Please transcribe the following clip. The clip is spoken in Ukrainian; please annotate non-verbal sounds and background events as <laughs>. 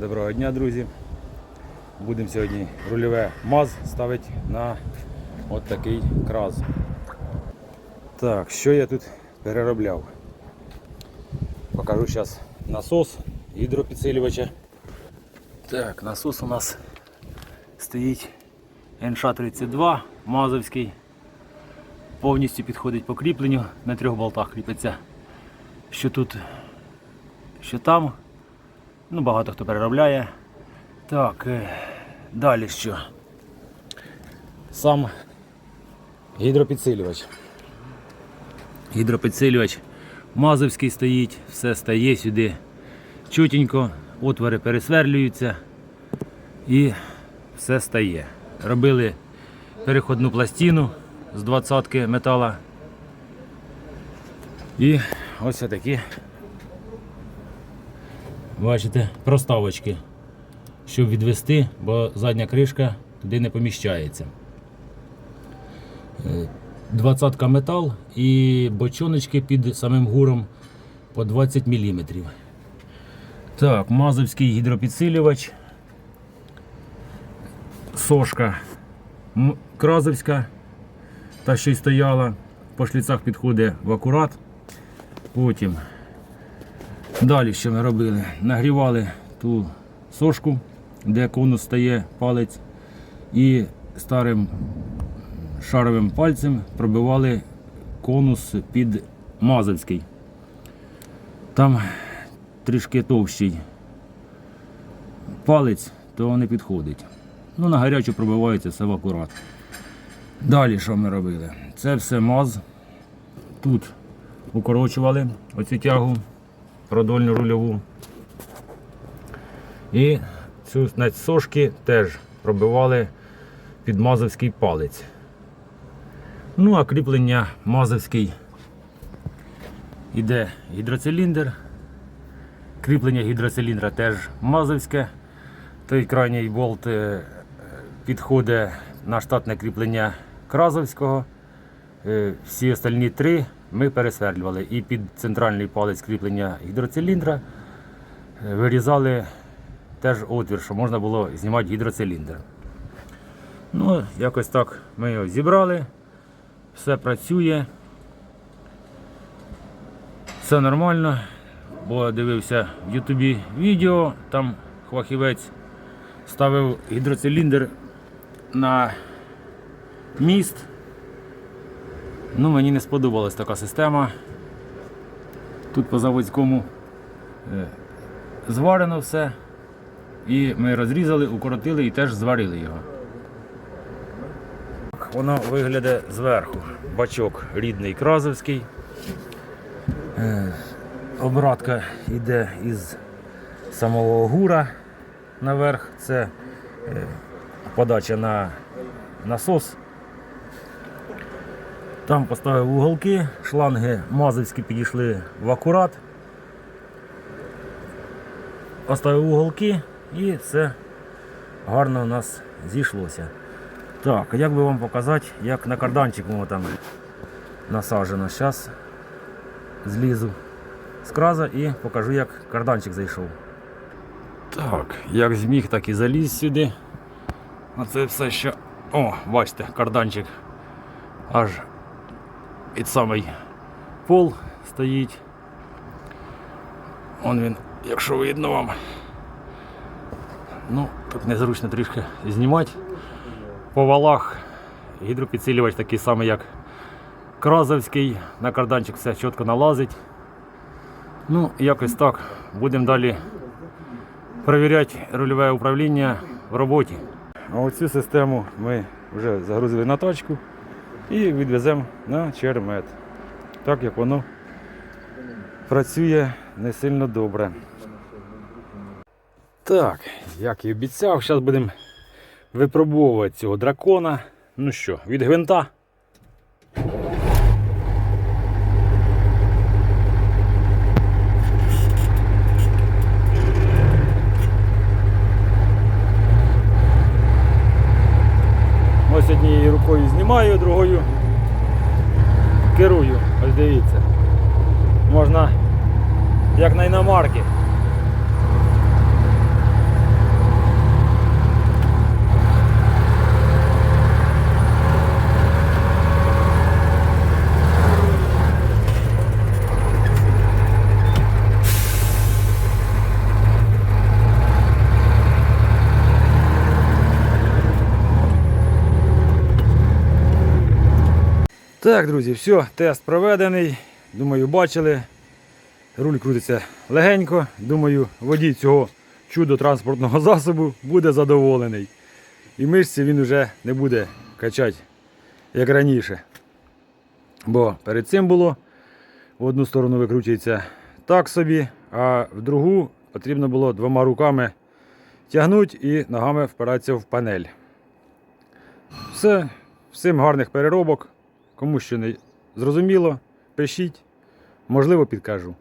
Доброго дня, друзі. Будемо сьогодні рульове МАЗ ставити на от такий краз. Так, що я тут переробляв? Покажу зараз насос гідропідсилювача. Так, насос у нас стоїть НШ-32 мазовський. Повністю підходить по кріпленню, на трьох болтах кріпиться. Що тут, що там. Ну, багато хто переробляє. Так, е, далі що? Сам гідропідсилювач. Гідропідсилювач мазовський стоїть, все стає сюди чутенько, отвори пересверлюються і все стає. Робили переходну пластину з 20-ки метала. І ось такі Бачите, проставочки, щоб відвести, бо задня кришка туди не поміщається. Е, Двадцятка метал і бочоночки під самим гуром по 20 мм. Так, мазовський гідропідсилювач. Сошка кразовська, та що й стояла. По шліцах підходить в акурат. Потім Далі що ми робили? Нагрівали ту сошку, де конус стає палець, і старим шаровим пальцем пробивали конус під Мазовський. Там трішки товщий палець, то не підходить. Ну, на гарячу пробивається все в акурат. Далі що ми робили? Це все маз. Тут укорочували оцю тягу продольну рульову. І цю на сошки теж пробивали під мазовський палець. Ну, а кріплення мазовський іде гідроциліндр. Кріплення гідроциліндра теж мазовське. Той крайній болт е, підходить на штатне кріплення Кразовського. Е, Всі остальні три ми пересверлювали. І під центральний палець кріплення гідроциліндра е, вирізали теж отвір, щоб можна було знімати гідроциліндр. Ну, якось так ми його зібрали. Все працює. Все нормально. Бо дивився в Ютубі відео, там хвахівець ставив гідроциліндр на міст. Ну, мені не сподобалась така система. Тут по заводському е, зварено все. І ми розрізали, укоротили і теж зварили його. Воно виглядає зверху. Бачок рідний кразовський. Е, Обратка йде із самого гура наверх. Це е, подача на насос. Там поставив уголки, шланги мазовські підійшли в акурат. Поставив уголки і все гарно у нас зійшлося. Так, як би вам показати, як на карданчик воно там насаджено. Зараз злізу з краза і покажу, як карданчик зайшов. Так, як зміг, так і заліз сюди. Оце все що. О, бачите, карданчик аж під самий пол стоїть. Он він, якщо видно вам. Ну, тут незручно трішки знімати. По валах гідропідсилювач такий самий, як Кразовський. На карданчик все чітко налазить. Ну, якось так. Будемо далі перевіряти рульове управління в роботі. А оцю систему ми вже загрузили на тачку і відвеземо на чермет. Так як воно працює не сильно добре. Так, як і обіцяв, зараз будемо випробовувати цього дракона. Ну що, від гвинта. Ось однією рукою знімаю, другою керую. Ось дивіться. Можна як на іномарки. Так, друзі, все, тест проведений. Думаю, бачили. Руль крутиться легенько. Думаю, водій цього чудо транспортного <laughs> засобу буде задоволений. І мишці він вже не буде качати, як раніше. Бо перед цим було в одну сторону викручується так собі, а в другу потрібно було двома руками тягнути і ногами впиратися в панель. Все, всім гарних переробок. Кому що не зрозуміло, пишіть, можливо, підкажу.